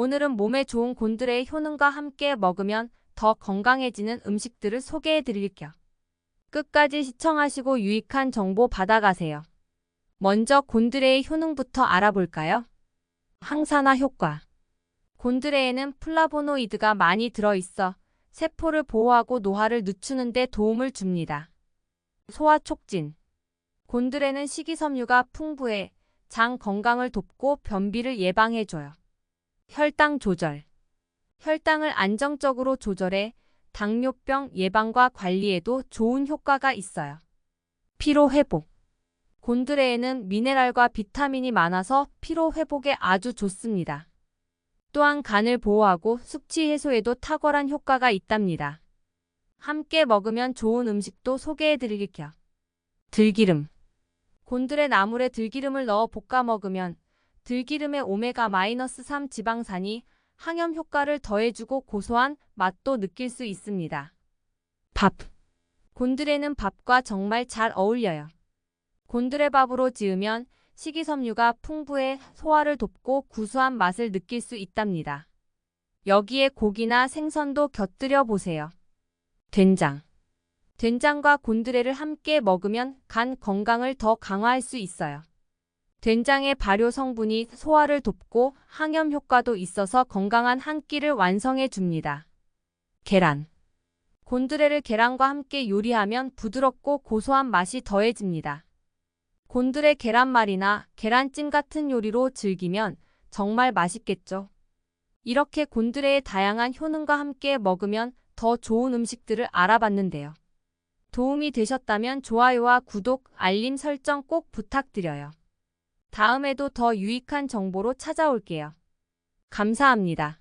오늘은 몸에 좋은 곤드레의 효능과 함께 먹으면 더 건강해지는 음식들을 소개해 드릴게요. 끝까지 시청하시고 유익한 정보 받아가세요. 먼저 곤드레의 효능부터 알아볼까요? 항산화 효과. 곤드레에는 플라보노이드가 많이 들어있어 세포를 보호하고 노화를 늦추는 데 도움을 줍니다. 소화 촉진. 곤드레는 식이섬유가 풍부해 장 건강을 돕고 변비를 예방해줘요. 혈당 조절. 혈당을 안정적으로 조절해 당뇨병 예방과 관리에도 좋은 효과가 있어요. 피로 회복. 곤드레에는 미네랄과 비타민이 많아서 피로 회복에 아주 좋습니다. 또한 간을 보호하고 숙취 해소에도 탁월한 효과가 있답니다. 함께 먹으면 좋은 음식도 소개해 드릴게요. 들기름. 곤드레 나물에 들기름을 넣어 볶아 먹으면 들기름의 오메가-3 지방산이 항염 효과를 더해주고 고소한 맛도 느낄 수 있습니다. 밥. 곤드레는 밥과 정말 잘 어울려요. 곤드레 밥으로 지으면 식이섬유가 풍부해 소화를 돕고 구수한 맛을 느낄 수 있답니다. 여기에 고기나 생선도 곁들여 보세요. 된장. 된장과 곤드레를 함께 먹으면 간 건강을 더 강화할 수 있어요. 된장의 발효 성분이 소화를 돕고 항염 효과도 있어서 건강한 한 끼를 완성해 줍니다. 계란. 곤드레를 계란과 함께 요리하면 부드럽고 고소한 맛이 더해집니다. 곤드레 계란말이나 계란찜 같은 요리로 즐기면 정말 맛있겠죠. 이렇게 곤드레의 다양한 효능과 함께 먹으면 더 좋은 음식들을 알아봤는데요. 도움이 되셨다면 좋아요와 구독, 알림 설정 꼭 부탁드려요. 다음에도 더 유익한 정보로 찾아올게요. 감사합니다.